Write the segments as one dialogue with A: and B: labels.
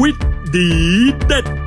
A: วิทย์ดีเด็ด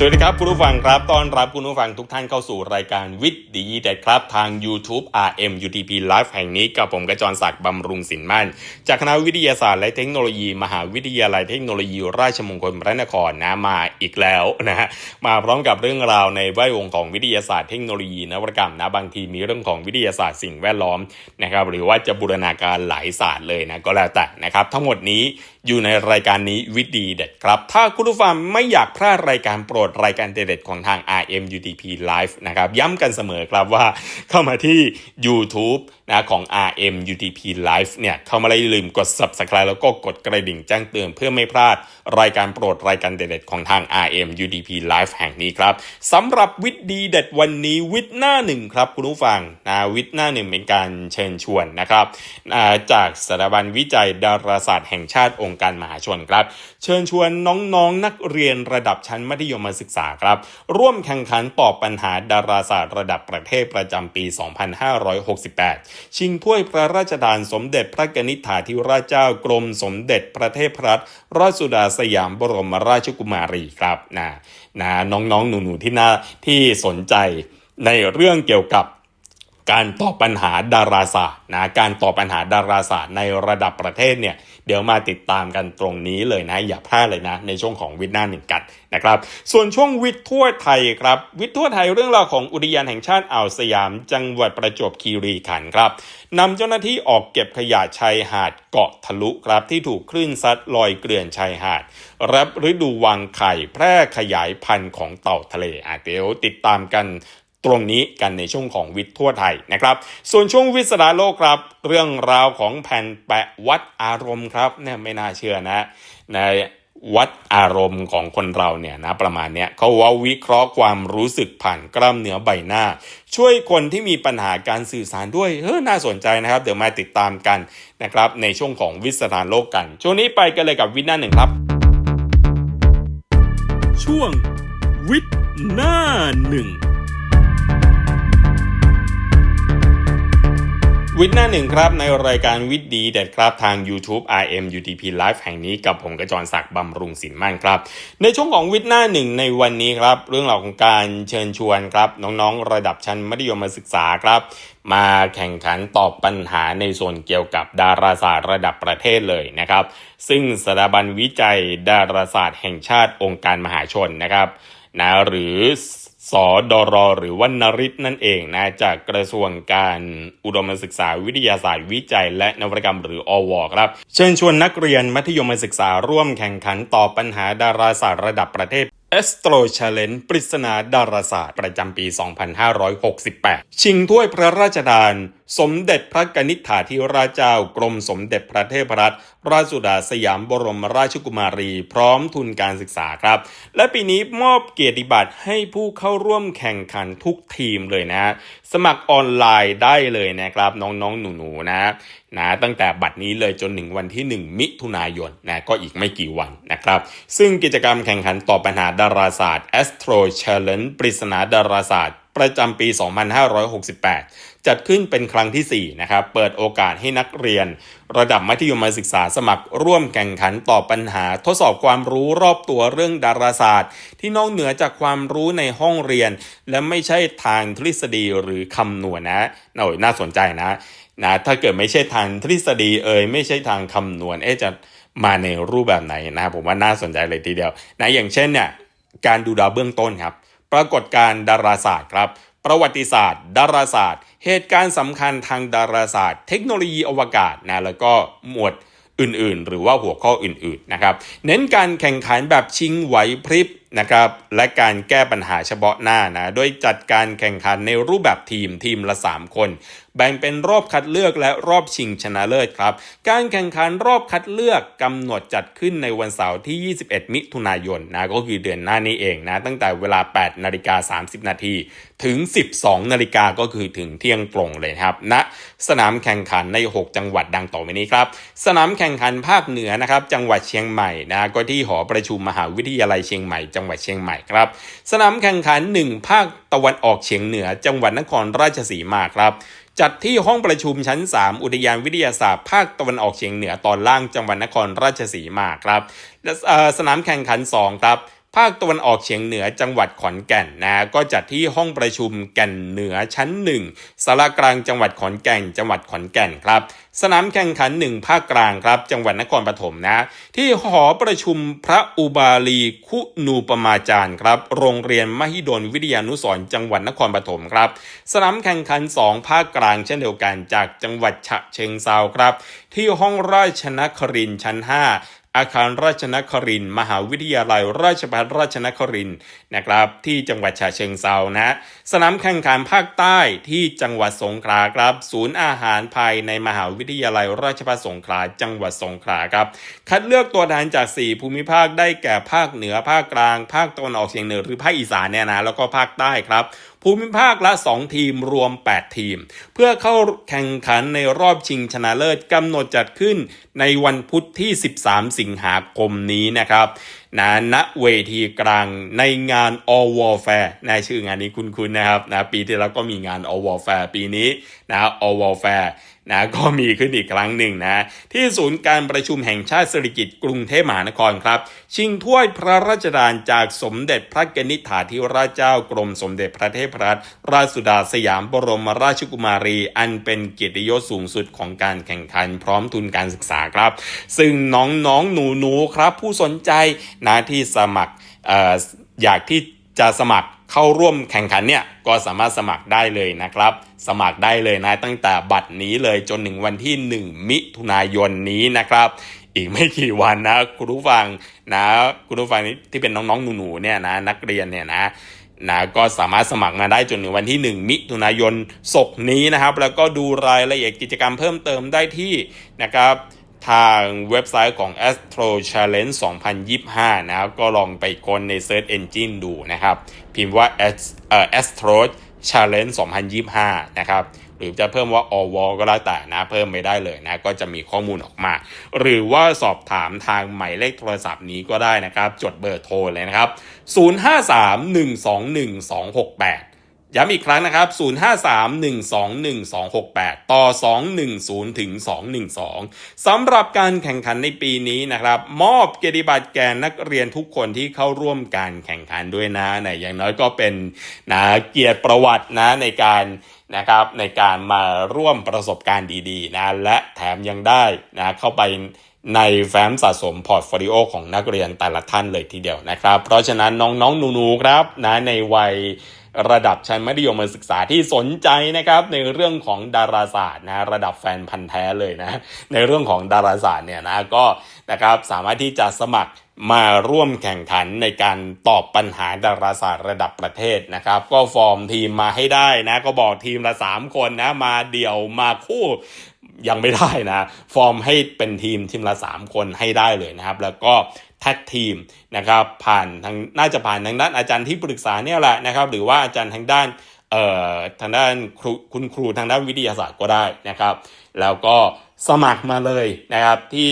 B: สวัสดีครับ คุณผู้ฟังครับ ต้อนรับคุณผู้ฟังทุกท่านเข้าสู่รายการวิทย์ดีเด็ดครับ ทาง YouTube RM UTP Live แห่งนี้กับผมกระจรศักดิ์บำรุงสินมั่น จากคณะวิทยาศาสตร์และเทคโนโลยี มหาวิทยาลัยเทคโนโลยี ราชมงคลพระนครนะมาอีกแล้วนะฮะมาพร้อมกับเรื่องราวในแวดวงของวิทยาศาสตร์เทคโนโลยีนวัตกรรมนะบางทีมีเรื่องของวิทยาศาสตร์สิ่งแวดล้อมนะครับหรือว่าจะบูรณาการหลายศาสตร์เลยนะก็แล้วแต่นะครับทั้งหมดนี้อยู่ในรายการนี้วิดีเด็ดครับ ถ้าคุณผู้ฟังไม่อยากพลาดรายการโปรดรายการเด็ดของทาง RM UTP Live นะครับย้ำกันเสมอครับว่าเข้ามาที่ YouTube นะของ RM UTP Live เนี่ยเข้ามาเลยลืมกด Subscribe แล้วก็กดกระดิ่งแจ้งเตือนเพื่อไม่พลาดรายการโปรดรายการเด็ดของทาง RM UTP Live แห่งนี้ครับสำหรับวิดีเด็ดวันนี้วิทย์หน้าหนึ่งครับคุณผู้ฟังนะวิทย์หน้าหนึ่งเป็นการเชิญชวนนะครับจากสถาบันวิจัยดาราศาสตร์แห่งชาติองค์การมหาชนครับ เชิญชวนน้องๆนนักเรียนระดับชั้นมัธยมศึกษาครับ ร่วมแข่งขันตอบปัญหาดาราศาสตร์ระดับประเทศประจำปี 2568 ชิงถ้วยพระราชทานสมเด็จพระกนิษฐาธิราชเจ้ากรมสมเด็จพระเทพรัตนราชสุดาสยามบรมราชกุมารีครับนะนะน้องๆหนูๆที่น่าที่สนใจในเรื่องเกี่ยวกับ การตอบปัญหาดาราศาสตร์นะการตอบปัญหาดาราศาสตร์ในระดับประเทศเนี่ยเดี๋ยวมาติดตามกันตรงนี้เลยนะอย่าพลาดเลยนะในช่วงของวิทย์หน้าหนึ่งกันนะครับส่วนช่วงวิทย์ทั่วไทยครับวิทย์ทั่วไทยเรื่องราวของอุทยานแห่งชาติอ่าวสยาม จังหวัดประจวบคีรีขันธ์ครับนำเจ้าหน้าที่ออกเก็บขยะชายหาดเกาะทะลุครับที่ถูกคลื่นซัดลอยเกลื่อนชายหาด รับฤดูวางไข่แพร่ขยายพันธุ์ของเต่าทะเลอะเดี๋ยวติดตามกัน ตรงนี้กันในช่วงของวิทย์ทั่วไทยนะครับ ส่วนช่วงวิสราโลกครับ เรื่องราวของแผ่นแปะวัดอารมณ์ครับเนี่ยไม่น่าเชื่อนะในวัดอารมณ์ของคนเราเนี่ยนะประมาณเนี้ยเขาว่าวิเคราะห์ความรู้สึกผ่านกล้ามเนื้อใบหน้า ช่วยคนที่มีปัญหาการสื่อสารด้วยเฮ้ยน่าสนใจนะครับ เดี๋ยวมาติดตามกันนะครับในช่วงของวิสราโลกกัน ช่วงนี้ไปกันเลยกับวิทย์หน้าหนึ่งครับ
A: ช่วงวิทย์หน้าหนึ่ง
B: วิทย์หน้าหนึ่งครับในรายการวิทย์ดีเด็ดครับทาง YouTube RM UTP Live แห่งนี้กับผมกระจรศักดิ์บำรุงสินมั่นครับ ในช่วงของวิทย์หน้าหนึ่งในวันนี้ครับ เรื่องราวของการเชิญชวนครับ น้องๆ ระดับชั้นมัธยมศึกษาครับ มาแข่งขันตอบปัญหาในส่วนเกี่ยวกับดาราศาสตร์ระดับประเทศเลยนะครับ ซึ่งสถาบันวิจัยดาราศาสตร์แห่งชาติองค์การมหาชนนะครับนะหรือส อดรหรือว่านริศนั่นเองนะจากกระทรวงการอุดมศึกษาวิทยาศาสตร์วิจัย และนวัตกรรมหรืออวครับ เชิญชวนนักเรียนมัธยมศึกษาร่วมแข่งขันตอบปัญหาดาราศาสตร์ระดับประเทศ Astro Challenge ปริศนาดาราศาสตร์ประจำปี 2568 ชิงถ้วยพระราชทาน สมเด็จพระกนิษฐาธิราชเจ้ากรมสมเด็จพระเทพรัตนราชสุดาสยามบรมราชกุมารี พร้อมทุนการศึกษาครับ และปีนี้มอบเกียรติบัตรให้ผู้เข้าร่วมแข่งขันทุกทีมเลยนะ สมัครออนไลน์ได้เลยนะครับน้องๆหนูๆนะนะตั้งแต่บัตรนี้เลยจนถึงวันที่ 1 มิถุนายนนะก็อีกไม่กี่วันนะครับ ซึ่งกิจกรรมแข่งขันตอบปัญหาดาราศาสตร์ Astro Challenge ปริศนาดาราศาสตร์ ประจำปี 2568 จัดขึ้นเป็นครั้งที่ 4 นะครับ เปิดโอกาสให้นักเรียน ระดับมัธยมศึกษาสมัครร่วมแข่งขันตอบปัญหา ทดสอบความรู้รอบตัวเรื่องดาราศาสตร์ ที่นอกเหนือจากความรู้ในห้องเรียน และไม่ใช่ทางทฤษฎีหรือคำนวณนะโอ้ยน่าสนใจนะนะถ้าเกิดไม่ใช่ทางทฤษฎีเอ่ยไม่ใช่ทางคำนวณเอ๊ะจะมาในรูปแบบไหนนะผมว่าน่าสนใจเลยทีเดียวนะอย่างเช่นเนี่ยการดูดาวเบื้องต้นครับ ปรากฏการ์ดาราศาสตร์ครับ ประวัติศาสตร์ ดาราศาสตร์ เหตุการณ์สำคัญทางดาราศาสตร์ เทคโนโลยีอวกาศนะแล้วก็หมวดอื่นๆ หรือว่าหัวข้ออื่นๆนะครับเน้นการแข่งขันแบบชิงไหวพริบนะครับและการแก้ปัญหาเฉพาะหน้านะโดยจัดการแข่งขันในรูปแบบทีมทีมละ 3 คน แบ่งเป็นรอบคัดเลือกและรอบชิงชนะเลิศครับ การแข่งขันรอบคัดเลือกกำหนดจัดขึ้นในวันเสาร์ที่ 21 มิถุนายนนะก็คือเดือนหน้านี้เองนะตั้งแต่เวลา 8 นาฬิกา 30 นาทีถึง 12 นาฬิกาก็คือถึงเที่ยงตรงเลยครับณนะสนามแข่งขันใน 6 จังหวัดดังต่อไปนี้ครับ สนามแข่งขันภาคเหนือนะครับจังหวัดเชียงใหม่นะก็ที่หอประชุมมหาวิทยาลัยเชียงใหม่จังหวัดเชียงใหม่ครับ สนามแข่งขัน 1 ภาคตะวันออกเฉียงเหนือ จังหวัดนครราชสีมาครับ จัดที่ห้องประชุมชั้น 3 อุทยานวิทยาศาสตร์ภาคตะวันออกเฉียงเหนือตอนล่างจังหวัดนครราชสีมาครับและสนามแข่งขัน 2 ครับ ภาคตะวันออกเฉียงเหนือจังหวัดขอนแก่นนะก็จัดที่ห้องประชุมแก่นเหนือชั้นหนึ่งสารกลางจังหวัดขอนแก่น จังหวัดขอนแก่นครับ สนามแข่งขันหนึ่งภาคกลางครับ จังหวัดนครปฐมนะ ที่หอประชุมพระอุบาลีคุณูปมาจารย์ครับ โรงเรียนมหิดลวิทยานุสรจังหวัดนครปฐมครับ สนามแข่งขัน2ภาคกลางเช่นเดียวกันจากจังหวัดฉะเชิงเซาครับ ที่ห้องราชนครินชั้น 5 อาคารราชนครินมหาวิทยาลัยราชภัฏราชนครินนะครับ ที่จังหวัดฉะเชิงเซานะสนามแข่งขันภาคใต้ที่จังหวัดสงขลาครับ ศูนย์อาหารภายในมหาวิทยาลัยราชภัฏสงขลาจังหวัดสงขลาครับ คัดเลือกตัวแทนจาก 4 ภูมิภาคได้แก่ภาคเหนือภาคกลาง ภาคตะวันออกเฉียงเหนือหรือภาคอีสานเนี่ยนะแล้วก็ภาคใต้ครับ ภูมิภาคละ 2 ทีมรวม 8 ทีม เพื่อเข้าแข่งขันในรอบชิงชนะเลิศกำหนดจัดขึ้นในวันพุธที่ 13 สิงหาคมนี้นะครับนะณเวทีกลางในงาน All Warfare นะชื่องานนี้คุ้นๆนะครับนะปีที่แล้วก็มีงาน All Warfare ปีนี้นะ All Warfare นะก็มีขึ้นอีกครั้งหนึ่งนะที่ศูนย์การประชุมแห่งชาติสิริกิติ์กรุงเทพมหานครครับ ชิงถ้วยพระราชทานจากสมเด็จพระกนิษฐาธิราชเจ้ากรมสมเด็จพระเทพรัตนราชสุดาสยามบรมราชกุมารี อันเป็นเกียรติยศสูงสุดของการแข่งขันพร้อมทุนการศึกษาครับ ซึ่งน้องๆหนูๆครับผู้สนใจนะที่สมัครอออยากที่จะสมัคร เข้าร่วมแข่งขันเนี่ยก็สามารถสมัครได้เลยนะครับ สมัครได้เลยนะตั้งแต่บัตรนี้เลยจนถึงวันที่ 1 มิถุนายนนี้นะครับ อีกไม่กี่วันนะคุณผู้ฟังนะคุณผู้ฟังที่เป็นน้องๆหนูๆเนี่ยนะนักเรียนเนี่ยนะนะก็สามารถสมัครมาได้จนถึงวันที่ 1 มิถุนายนศกนี้นะครับ แล้วก็ดูรายละเอียดกิจกรรมเพิ่มเติมได้ที่นะครับ ทางเว็บไซต์ของ Astro Challenge 2025 นะครับ ก็ลองไปค้นใน Search Engine ดูนะครับ พิมพ์ว่า Astro Challenge 2025 นะครับ หรือจะเพิ่มว่าอวก็แล้วแต่นะ เพิ่มไม่ได้เลยนะ ก็จะมีข้อมูลออกมา หรือว่าสอบถามทางหมายเลขโทรศัพท์นี้ก็ได้นะครับ จดเบอร์โทรเลยนะครับ 053-121-268 ย้ำอีกครั้งนะครับ 053-121-268 ต่อ 210 ถึง 212 สำหรับการแข่งขันในปีนี้นะครับ มอบเกียรติบัตรแก่นักเรียนทุกคนที่เข้าร่วมการแข่งขันด้วยนะนะอย่างน้อยก็เป็นนะเกียรติประวัตินะในการนะครับในการมาร่วมประสบการณ์ดีๆนะและแถมยังได้นะเข้าไปในแฟ้มสะสมพอร์ตโฟลิโอของนักเรียนแต่ละท่านเลยทีเดียวนะครับ เพราะฉะนั้นน้องๆหนูๆครับนะในวัย ระดับชั้นมัธยมศึกษาที่สนใจนะครับในเรื่องของดาราศาสตร์นะระดับแฟนพันธ์แท้เลยนะในเรื่องของดาราศาสตร์เนี่ยนะก็นะครับสามารถที่จะสมัครมาร่วมแข่งขันในการตอบปัญหาดาราศาสตร์ระดับประเทศนะครับ ก็ฟอร์มทีมมาให้ได้นะ ก็บอกทีมละ 3 คนนะ มาเดี่ยวมาคู่ยังไม่ได้นะ ฟอร์มให้เป็นทีมทีมละ 3 คนให้ได้เลยนะครับ แล้วก็ แท็กทีมนะครับผ่านทางน่าจะผ่านทางด้านอาจารย์ที่ปรึกษาเนี่ยแหละนะครับ หรือว่าอาจารย์ทางด้านเอ่อทางด้านครูคุณครูทางด้านวิทยาศาสตร์ก็ได้นะครับ แล้วก็สมัครมาเลยนะครับที่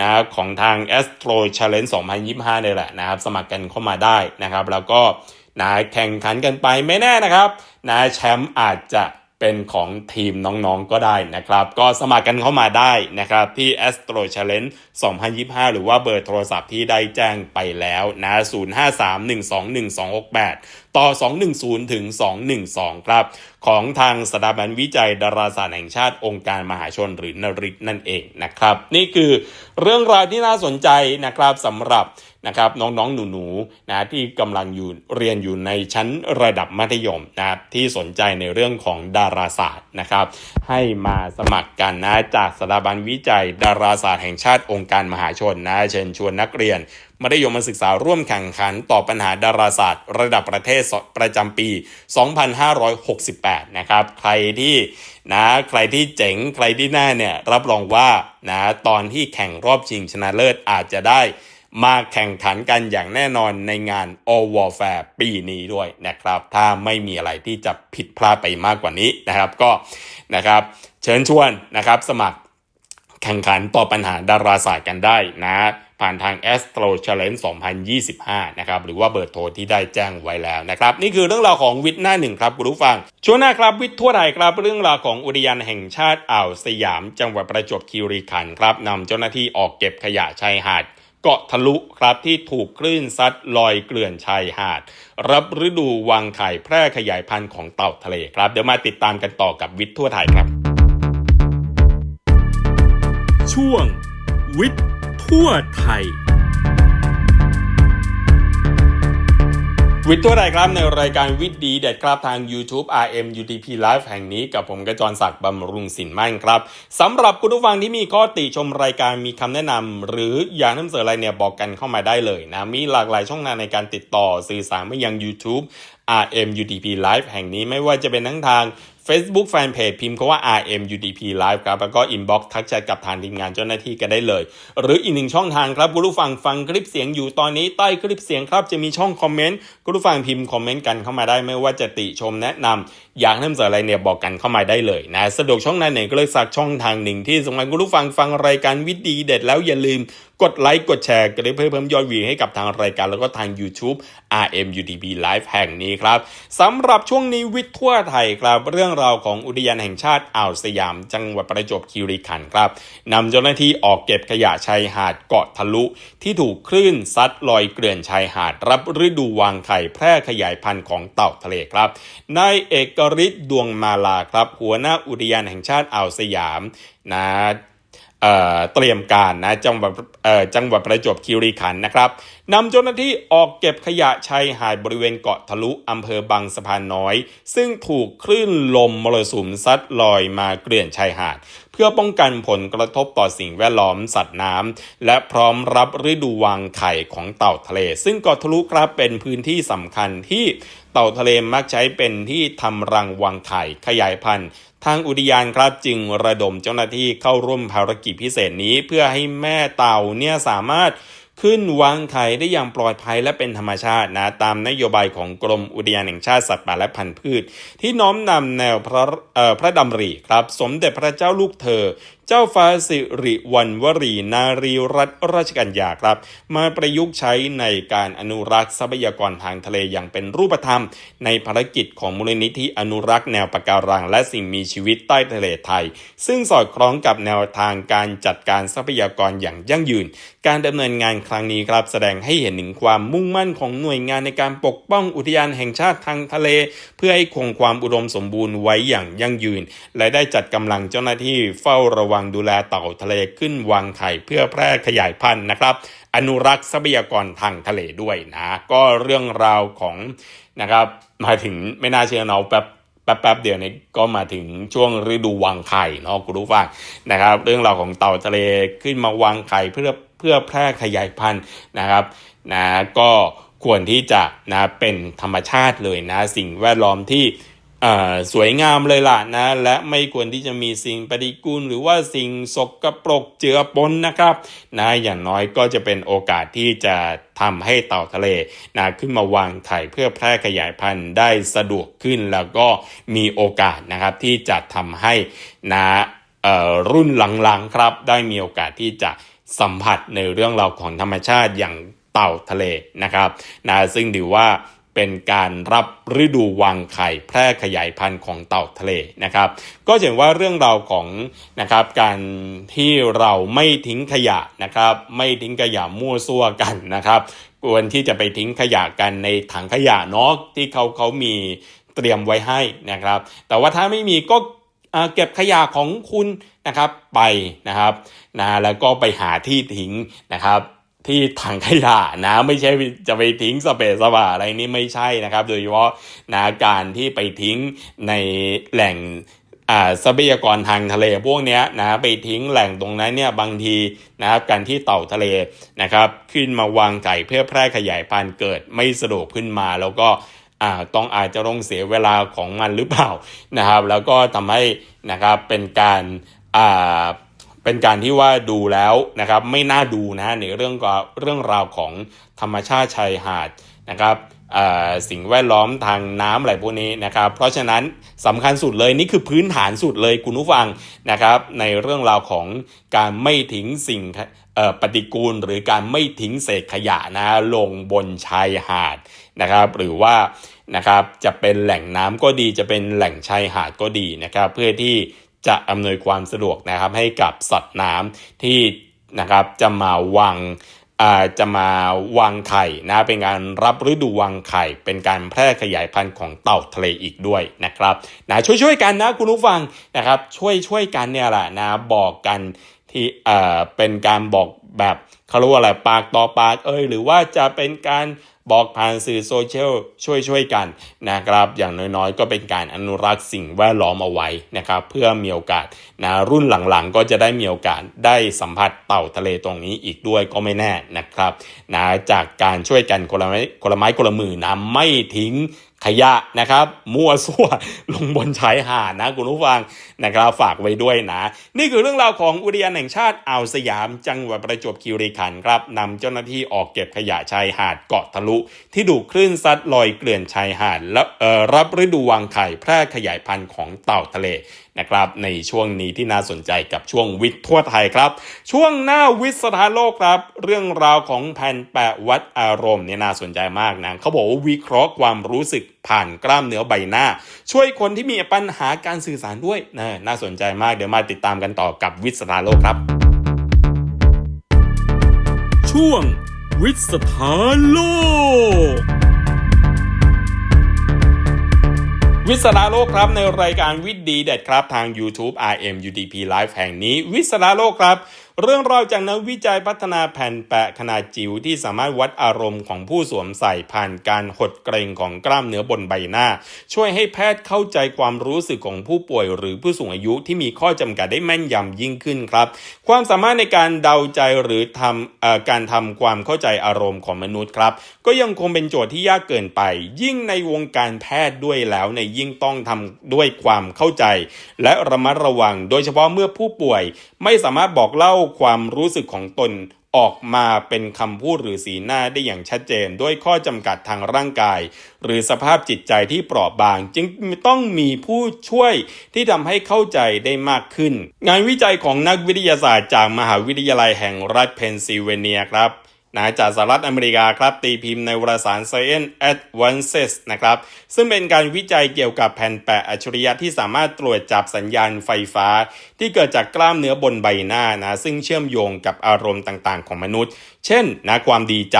B: นะของทาง Astro Challenge 2025เนี่ยแหละนะครับ สมัครกันเข้ามาได้นะครับ แล้วก็นะแข่งขันกันไปไม่แน่นะครับนะแชมป์อาจจะ เป็นของทีมน้องๆก็ได้นะครับ ก็สมัครกันเข้ามาได้นะครับที่ Astro Challenge 2025 หรือว่าเบอร์โทรศัพท์ที่ได้แจ้งไปแล้วนะ 0531212268 ต่อ 210 ถึง 212 ครับ ของทางสถาบันวิจัยดาราศาสตร์แห่งชาติองค์การมหาชนหรือนริกนั่นเองนะครับ นี่คือเรื่องราวที่น่าสนใจนะครับสำหรับ นะครับน้องๆหนูๆนะที่กำลังอยู่เรียนอยู่ในชั้นระดับมัธยมนะครับที่สนใจในเรื่องของดาราศาสตร์นะครับให้มาสมัครกันนะจากสถาบันวิจัย ดาราศาสตร์แห่งชาติองค์การมหาชนนะเชิญชวนนักเรียนมัธยมศึกษาร่วมแข่งขันต่อปัญหาดาราศาสตร์ ระดับประเทศประจำปี 2568 นะครับ ใครที่นะใครที่เจ๋ง ใครที่แน่เนี่ยรับรองว่านะตอนที่แข่งรอบชิงชนะเลิศอาจจะได้ มาแข่งขันกันอย่างแน่นอนในงาน All Warfare ปีนี้ด้วยนะครับ ถ้าไม่มีอะไรที่จะผิดพลาดไปมากกว่านี้นะครับ ก็นะครับเชิญชวนนะครับสมัครแข่งขันต่อปัญหาดาราศาสตร์กันได้นะผ่านทาง Astro Challenge 2025 นะครับ หรือว่าเบอร์โทรที่ได้แจ้งไว้แล้วนะครับ นี่คือเรื่องราวของวิทย์หน้าหนึ่งครับคุณผู้ฟัง ช่วงหน้าครับวิทย์ทั่วไทยครับ เรื่องราวของอุทยานแห่งชาติอ่าวสยาม จังหวัดประจวบคีรีขันธ์ครับนำเจ้าหน้าที่ออกเก็บขยะชายหาด เกาะทะลุครับที่ถูกคลื่นซัดลอยเกลื่อนชายหาด รับฤดูวางไข่แพร่ขยายพันธุ์ของเต่าทะเลครับ เดี๋ยวมาติดตามกันต่อกับวิทย์ทั่วไทยครับ
A: ช่วงวิทย์ทั่วไทย
B: วิทย์ทั่วไทยครับในรายการวิทย์ดีเด็ดครับทาง YouTube RM UTP Live แห่งนี้กับผมกระจรศักดิ์บำรุงสินมั่นครับสำหรับคุณผู้ฟังที่มีข้อติชมรายการมีคำแนะนำหรืออยากนำเสนออะไรเนี่ยบอกกันเข้ามาได้เลยนะ มีหลากหลายช่องทางในการติดต่อสื่อสารไปยัง YouTube RM UTP Live แห่งนี้ไม่ว่าจะเป็นทั้งทาง Facebook Fanpage พิมพ์คาว่า RM UDP Live ครับ แล้วก็ Inbox ทักแชทกับทางทีมงานเจ้าหน้าที่กันได้เลย หรืออีกหนึ่งช่องทางครับคุณผู้ฟังฟังคลิปเสียงอยู่ตอนนี้ใต้คลิปเสียงครับจะมีช่องคอมเมนต์คุณผู้ฟังพิมพ์คอมเมนต์กันเข้ามาได้ไม่ว่าจะติชมแนะนำอยากนำเสนออะไรเนี่ยบอกกันเข้ามาได้เลยนะสะดวกช่องทางไหนก็เลยสักช่องทางหนึ่งที่สำคัญคุณผู้ฟังฟังรายการวิดีเด็ดแล้วอย่าลืม กดไลค์กดแชร์กันได้เพื่อเพิ่มยอดวิวให้กับทางรายการแล้วก็ทาง YouTube RM UTB Live แห่งนี้ครับสำหรับช่วงนี้วิทย์ทั่วไทยครับ เรื่องราวของอุทยานแห่งชาติอ่าวสยาม จังหวัดประจวบคีรีขันธ์ครับนำเจ้าหน้าที่ออกเก็บขยะชายหาดเกาะทะลุ ที่ถูกคลื่นซัดลอยเกลื่อนชายหาด รับฤดูวางไข่แพร่ขยายพันธุ์ของเต่าทะเลครับนายเอกฤทธิ์ดวงมาลาครับ หัวหน้าอุทยานแห่งชาติอ่าวสยามนะ เเตรียมการนะจังหวัดจังหวัดประจวบคีรีขันธ์นะครับนำเจ้าหน้าที่ออกเก็บขยะชายหาดบริเวณเกาะทะลุอำเภอบางสะพานน้อย ซึ่งถูกคลื่นลมมรสุมซัดลอยมาเกลื่อนชายหาด เพื่อป้องกันผลกระทบต่อสิ่งแวดล้อมสัตว์น้ำและพร้อมรับฤดูวางไข่ของเต่าทะเล ซึ่งเกาะทะลุครับเป็นพื้นที่สำคัญที่เต่าทะเลมักใช้เป็นที่ทำรังวางไข่ขยายพันธุ์ทางอุทยานครับจึงระดมเจ้าหน้าที่เข้าร่วมภารกิจพิเศษนี้ เพื่อให้แม่เต่าเนี่ยสามารถ ขึ้นวางไข่ได้อย่างปลอดภัยและเป็นธรรมชาตินะตามนโยบายของกรมอุทยานแห่งชาติสัตว์ป่าและพันธุ์พืช ที่น้อมนำแนวพระพระดำริครับ สมเด็จพระเจ้าลูกเธอเจ้าฟ้าสิริวัณวรีนารีรัตนราชกัญญาครับ มาประยุกต์ใช้ในการอนุรักษ์ทรัพยากรทางทะเลอย่างเป็นรูปธรรม ในภารกิจของมูลนิธิอนุรักษ์แนวปะการัง และสิ่งมีชีวิตใต้ทะเลไทย ซึ่งสอดคล้องกับแนวทางการจัดการทรัพยากรอย่างยั่งยืน การดำเนินงานครั้งนี้ครับแสดงให้เห็นถึงความมุ่งมั่นของหน่วยงานในการปกป้องอุทยานแห่งชาติทางทะเล เพื่อให้คงความอุดมสมบูรณ์ไว้อย่างยั่งยืน และได้จัดกำลังเจ้าหน้าที่เฝ้าระวังวางดูแลเต่าทะเลขึ้นวางไข่เพื่อแพร่ขยายพันธุ์นะครับ อนุรักษ์ทรัพยากรทางทะเลด้วยนะ ก็เรื่องราวของนะครับมาถึงไม่น่าเชื่อเนาะแป๊บแป๊บแป๊บเดียวนี้ก็มาถึงช่วงฤดูวางไข่เนาะคุณผู้ฟังนะครับ เรื่องราวของเต่าทะเลขึ้นมาวางไข่เพื่อเพื่อแพร่ขยายพันธุ์นะครับนะก็ควรที่จะนะเป็นธรรมชาติเลยนะ สิ่งแวดล้อมที่ สวยงามเลยล่ะนะ และไม่ควรที่จะมีสิ่งปฏิกูล หรือว่าสิ่งสกปรกเจือปนนะครับนะอย่างน้อยก็จะเป็นโอกาสที่จะทำให้เต่าทะเลนะขึ้นมาวางไข่เพื่อแพร่ขยายพันธุ์ได้สะดวกขึ้นแล้วก็มีโอกาสนะครับที่จะทำให้นะเออรุ่นหลังๆครับ ได้มีโอกาสที่จะสัมผัสในเรื่องราวของธรรมชาติอย่างเต่าทะเลนะครับนะซึ่งถือว่า เป็นการรับฤดูวางไข่แพร่ขยายพันธุ์ของเต่าทะเลนะครับ ก็เห็นว่าเรื่องราวของนะครับการที่เราไม่ทิ้งขยะนะครับ ไม่ทิ้งขยะมั่วซั่วกันนะครับควรที่จะไปทิ้งขยะกันในถังขยะเนาะที่เขาเขามีเตรียมไว้ให้นะครับ แต่ว่าถ้าไม่มีก็เก็บขยะของคุณนะครับไปนะครับนะแล้วก็ไปหาที่ทิ้งนะครับ ที่ถังขยะนะไม่ใช่จะไปทิ้งสเปซสปาอะไรนี่ไม่ใช่นะครับ โดยเฉพาะนะการที่ไปทิ้งในแหล่งอ่าทรัพยากรทางทะเลพวกเนี้ยนะไปทิ้งแหล่งตรงนั้นเนี่ยบางทีนะครับการที่เต่าทะเลนะครับ ขึ้นมาวางไข่เพื่อแพร่ขยายพันธุ์เกิดไม่สะดวกขึ้นมา แล้วก็อ่าต้องอาจจะต้องเสียเวลาของมันหรือเปล่านะครับ แล้วก็ทำให้นะครับเป็นการอ่า เป็นการที่ว่าดูแล้วนะครับไม่น่าดูนะในเรื่องกเรื่องราวของธรรมชาติชายหาดนะครับสิ่งแวดล้อมทางน้ำอะไรพวกนี้นะครับ เพราะฉะนั้นสำคัญสุดเลยนี่คือพื้นฐานสุดเลยคุณผู้ฟังนะครับ ในเรื่องราวของการไม่ทิ้งสิ่งปฏิกูลหรือการไม่ทิ้งเศษขยะนะลงบนชายหาดนะครับหรือว่านะครับจะเป็นแหล่งน้ำก็ดีจะเป็นแหล่งชายหาดก็ดีนะครับ เพื่อที่ จะอำนวยความสะดวกนะครับให้กับสัตว์น้ำที่นะครับจะมาวางอ่าจะมาวางไข่นะเป็นการรับฤดูวางไข่ เป็นการแพร่ขยายพันธุ์ของเต่าทะเลอีกด้วยนะครับนะช่วยช่วยๆกันนะคุณผู้ฟังนะครับช่วยช่วยๆกันเนี่ยแหละนะบอกกันที่เอ่อเป็นการบอกแบบเขาเรียกว่าอะไรปากต่อปากเอ้ยหรือว่าจะเป็นการ บอกผ่านสื่อโซเชียลช่วยช่วยๆกันนะครับอย่างน้อยๆ ก็เป็นการอนุรักษ์สิ่งแวดล้อมเอาไว้นะครับเพื่อมีโอกาสนะรุ่นหลังๆ ก็จะได้มีโอกาสได้สัมผัสเต่าทะเลตรงนี้อีกด้วยก็ไม่แน่นะครับนะจากการช่วยกันคนละไม้คนละไม้คนละมือนะไม่ทิ้ง ขยะนะครับมั่วซั่วลงบนชายหาดนะคุณผู้ฟังนะครับฝากไว้ด้วยนะ นี่คือเรื่องราวของอุทยานแห่งชาติอ่าวสยาม จังหวัดประจวบคีรีขันธ์ครับนำเจ้าหน้าที่ออกเก็บขยะชายหาดเกาะทะลุ ที่ดูคลื่นซัดลอยเกลื่อนชายหาดและรับฤดูวางไข่แพร่ขยายพันธุ์ของเต่าทะเลนะครับในช่วงนี้ที่น่าสนใจกับช่วงวิทย์ทั่วไทยครับ ช่วงหน้าวิทย์สถานโลกครับ เรื่องราวของแผ่นแปะวัดอารมณ์เนี่ยน่าสนใจมากนะเขาบอกว่าวิเคราะห์ความรู้สึก ผ่านกล้ามเนื้อใบหน้า ช่วยคนที่มีปัญหาการสื่อสารด้วยนะน่าสนใจมากเดี๋ยวมาติดตามกันต่อกับวิสถาโลกครับ
A: ช่วงวิสถาโลก
B: วิสราโลกครับในรายการวิดีเด็ดครับทาง YouTube RM UDP Live แห่งนี้ วิสราโลกครับเรื่องราวจากนักวิจัยพัฒนาแผ่นแปะขนาดจิ๋วที่สามารถวัดอารมณ์ของผู้สวมใส่ผ่านการหดเกรงของกล้ามเนื้อบนใบหน้า ช่วยให้แพทย์เข้าใจความรู้สึกของผู้ป่วยหรือผู้สูงอายุที่มีข้อจำกัดได้แม่นยำยิ่งขึ้นครับ ความสามารถในการเดาใจหรือทำอการทำความเข้าใจอารมณ์ของมนุษย์ครับ ก็ยังคงเป็นโจทย์ที่ยากเกินไป ยิ่งในวงการแพทย์ด้วยแล้วในยยิ่งต้องทำด้วยความเข้าใจ และระมัดระวัง โดยเฉพาะเมื่อผู้ป่วยไม่สามารถบอกเล่าความรู้สึกของตนออกมาเป็นคำพูดหรือสีหน้าได้อย่างชัดเจน ด้วยข้อจำกัดทางร่างกาย หรือสภาพจิตใจที่เปราะบาง จึงต้องมีผู้ช่วยที่ทำให้เข้าใจได้มากขึ้น งานวิจัยของนักวิทยาศาสตร์จากมหาวิทยาลัยแห่งรัฐเพนซิลเวเนียครับ นะจากสหรัฐอเมริกาครับตีพิมพ์ในวารสาร Science Advances นะครับซึ่งเป็นการวิจัยเกี่ยวกับแผ่นแปะอัจฉริยะที่สามารถตรวจจับสัญญาณไฟฟ้า ที่เกิดจากกล้ามเนื้อบนใบหน้านะซึ่งเชื่อมโยงกับอารมณ์ต่างๆ ของมนุษย์ เช่นนะความดีใจ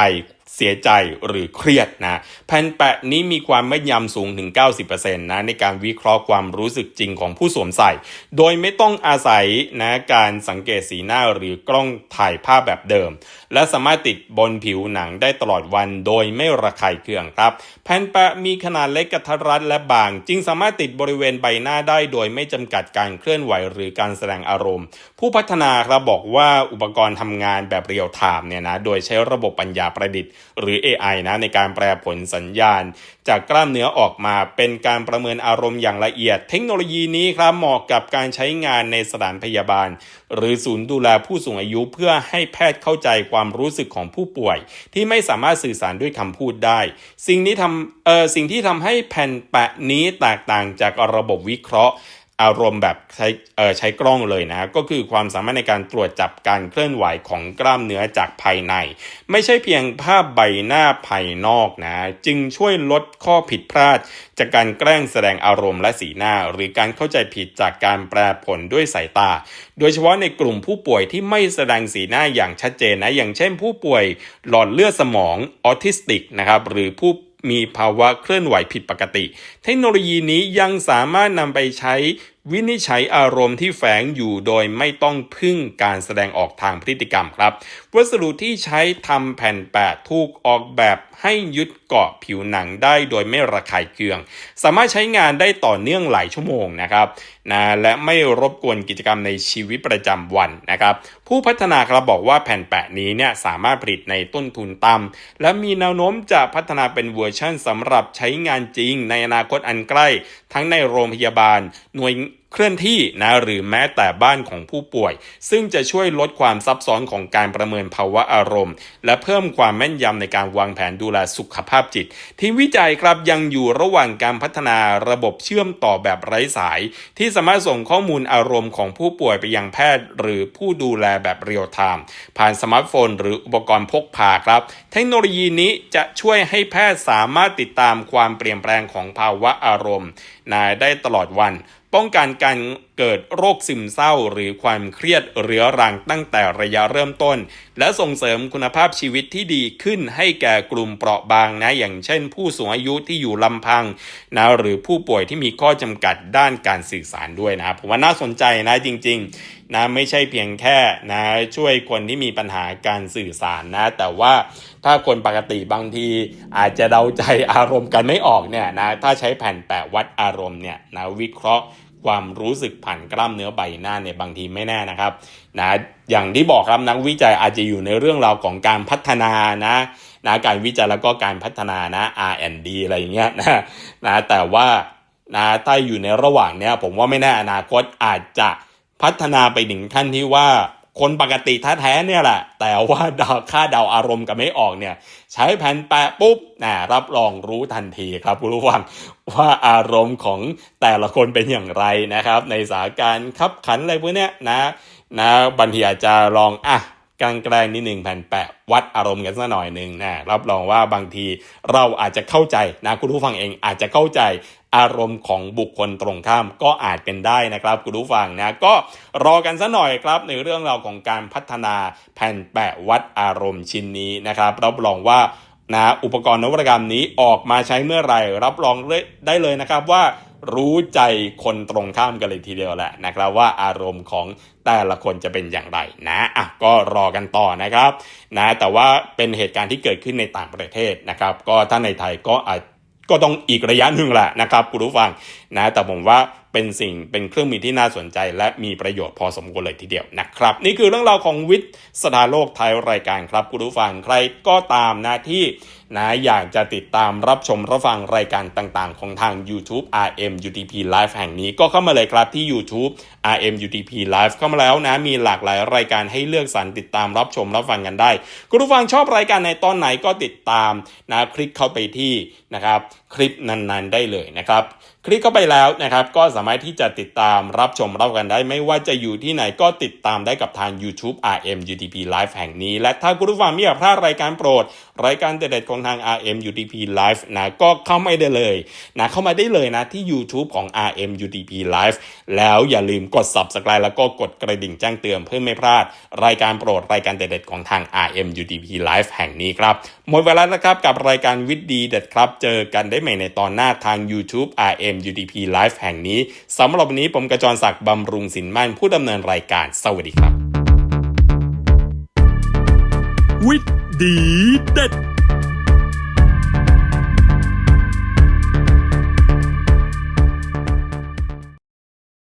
B: เสียใจหรือเครียดนะแผ่นแปะนี้มีความแม่นยำสูงถึง 90%นะในการวิเคราะห์ความรู้สึกจริงของผู้สวมใส่ โดยไม่ต้องอาศัยนะการสังเกตสีหน้าหรือกล้องถ่ายภาพแบบเดิม และสามารถติดบนผิวหนังได้ตลอดวันโดยไม่ระคายเคืองครับ แผ่นแปะมีขนาดเล็กกระทัดรัดและบาง จึงสามารถติดบริเวณใบหน้าได้โดยไม่จำกัดการเคลื่อนไหวหรือการแสดงอารมณ์ ผู้พัฒนาครับบอกว่าอุปกรณ์ทำงานแบบเรียลไทม์เนี่ยนะโดยใช้ระบบปัญญาประดิษฐ์หรือ AI นะในการแปลผลสัญญาณ จากกล้ามเนื้อออกมาเป็นการประเมินอารมณ์อย่างละเอียด เทคโนโลยีนี้ครับเหมาะกับการใช้งานในสถานพยาบาล หรือศูนย์ดูแลผู้สูงอายุเพื่อให้แพทย์เข้าใจความรู้สึกของผู้ป่วย ที่ไม่สามารถสื่อสารด้วยคำพูดได้ สิ่งนี้ทำเออสิ่งที่ทำให้แผ่นแปะนี้แตกต่างจากระบบวิเคราะห์ อารมณ์แบบใช้เอ่อใช้กล้องเลยนะก็คือความสามารถในการตรวจจับการเคลื่อนไหวของกล้ามเนื้อจากภายใน ไม่ใช่เพียงภาพใบหน้าภายนอกนะจึงช่วยลดข้อผิดพลาด จากการแกล้งแสดงอารมณ์และสีหน้า หรือการเข้าใจผิดจากการแปลผลด้วยสายตา โดยเฉพาะในกลุ่มผู้ป่วยที่ไม่แสดงสีหน้าอย่างชัดเจนนะอย่างเช่น ผู้ป่วยหลอดเลือดสมองออทิสติกนะครับหรือผู้ มีภาวะเคลื่อนไหวผิดปกติ เทคโนโลยีนี้ยังสามารถนำไปใช้วินิจฉัยอารมณ์ที่แฝงอยู่โดยไม่ต้องพึ่งการแสดงออกทางพฤติกรรมครับ วัสดุที่ใช้ทำแผ่นแปะถูกออกแบบให้ยึดเกาะผิวหนังได้โดยไม่ระคายเคือง สามารถใช้งานได้ต่อเนื่องหลายชั่วโมงนะครับนะและไม่รบกวนกิจกรรมในชีวิตประจำวันนะครับผู้พัฒนาครับบอกว่าแผ่นแปะนี้เนี่ยสามารถผลิตในต้นทุนต่ำและมีแนวโน้มจะพัฒนาเป็นเวอร์ชันสำหรับใช้งานจริงในอนาคตอันใกล้ ทั้งในโรงพยาบาลหน่วย เคลื่อนที่นะหรือแม้แต่บ้านของผู้ป่วย ซึ่งจะช่วยลดความซับซ้อนของการประเมินภาวะอารมณ์ และเพิ่มความแม่นยำในการวางแผนดูแลสุขภาพจิต ทีมวิจัยครับยังอยู่ระหว่างการพัฒนาระบบเชื่อมต่อแบบไร้สาย ที่สามารถส่งข้อมูลอารมณ์ของผู้ป่วยไปยังแพทย์ หรือผู้ดูแลแบบเรียลไทม์ผ่านสมาร์ทโฟน หรืออุปกรณ์พกพาครับ เทคโนโลยีนี้จะช่วยให้แพทย์สามารถติดตามความเปลี่ยนแปลงของภาวะอารมณ์นายได้ตลอดวัน ป้องกันการเกิดโรคซึมเศร้า หรือความเครียดเรื้อรังตั้งแต่ระยะเริ่มต้น และส่งเสริมคุณภาพชีวิตที่ดีขึ้นให้แก่กลุ่มเปราะบางนะ อย่างเช่น ผู้สูงอายุที่อยู่ลำพังนะหรือผู้ป่วยที่มีข้อจำกัดด้านการสื่อสารด้วยนะผมว่าน่าสนใจนะจริงๆนะไม่ใช่เพียงแค่นะช่วยคนที่มีปัญหาการสื่อสารนะ แต่ว่าถ้าคนปกติบางทีอาจจะเดาใจอารมณ์กันไม่ออกเนี่ยนะถ้าใช้แผ่นแปะวัดอารมณ์เนี่ยนะวิเคราะห์ ความรู้สึกผ่านกล้ามเนื้อใบหน้าเนี่ยบางทีไม่แน่นะครับนะอย่างที่บอกครับนักวิจัยอาจจะอยู่ในเรื่องราวของการพัฒนานะนะการวิจัยแล้วก็การพัฒนานะ R&D อะไรอย่างเงี้ยนะนะแต่ว่านะถ้าอยู่ในระหว่างเนี้ยผมว่าไม่แน่อนาคตอาจจะพัฒนาไปถึงขั้นที่ว่า คนปกติแท้ๆเนี่ยแหละ แต่ว่าดาวค่าเดาอารมณ์กันไม่ออกเนี่ย ใช้แผ่นแปะปุ๊บนะรับรองรู้ทันทีครับคุณผู้ฟังว่าอารมณ์ของแต่ละคนเป็นอย่างไรนะครับ ในสถานการณ์ขับขันอะไรพวกเนี้ยนะนะบางทีอาจจะลองอะกลางแกลงนิดหนึ่งแผ่นแปะวัดอารมณ์กันสักหน่อยหนึ่งนะรับรองว่าบางทีเราอาจจะเข้าใจนะคุณผู้ฟังเองอาจจะเข้าใจ อารมณ์ของบุคคลตรงข้ามก็อาจเป็นได้นะครับคุณผู้ฟังนะก็รอกันสักหน่อยครับในเรื่องราวของการพัฒนาแผ่นแปะวัดอารมณ์ชิ้นนี้นะครับรับรองว่านะอุปกรณ์นวัตกรรมนี้ออกมาใช้เมื่อไหร่ รับรองได้เลยนะครับว่ารู้ใจคนตรงข้ามกันเลยทีเดียวแหละนะครับว่าอารมณ์ของแต่ละคนจะเป็นอย่างไรนะอะก็รอกันต่อนะครับนะแต่ว่าเป็นเหตุการณ์ที่เกิดขึ้นในต่างประเทศนะครับ ก็ถ้าในไทยก็อาจ ก็ต้องอีกระยะหนึ่งแหละนะครับคุณผู้ฟังนะแต่ผมว่า เป็นสิ่งเป็นเครื่องมือที่น่าสนใจ และมีประโยชน์พอสมควรเลยทีเดียวนะครับ นี่คือเรื่องราวของวิทย์สถาโลกไทยรายการครับคุณผู้ฟังใครก็ตามนะที่นะอยากจะติดตามรับชมรับฟังรายการต่างๆ ของทาง YouTube RM UTP Live แห่งนี้ก็เข้ามาเลยครับที่ YouTube RM UTP Live เข้ามาแล้วนะมีหลากหลายรายการให้เลือกสรรติดตามรับชมรับฟังกันได้ คุณผู้ฟังชอบรายการในตอนไหนก็ติดตามนะคลิกเข้าไปที่นะครับ คลิปนั้นๆ ได้เลยนะครับ คลิกเข้าไปแล้วนะครับก็สามารถที่จะติดตามรับชมรับกันได้ ไม่ว่าจะอยู่ที่ไหนก็ติดตามได้กับทาง YouTube RM UTP Live แห่งนี้ และถ้าคุณผู้ฟังไม่อยากพลาดรายการโปรด รายการเด็ดๆของทาง RM UTP Live นะก็เข้ามาได้เลยนะเข้ามาได้เลยนะที่ YouTube ของ RM UTP Live แล้วอย่าลืมกด Subscribe แล้วก็กดกระดิ่งแจ้งเตือนเพื่อไม่พลาด รายการโปรดรายการเด็ดๆของทาง RM UTP Live แห่งนี้ครับหมดเวลาแล้วครับกับรายการวิดดีเด็ดครับ เจอกันได้ใหม่ในตอนหน้าทาง YouTube RM UDP Live แห่งนี้สำหรับวันนี้ผมกระจรศักดิ์บำรุงสินมั่นผู้ดำเนินรายการสวัสดีครับ
A: วิทย์ดีเด็ด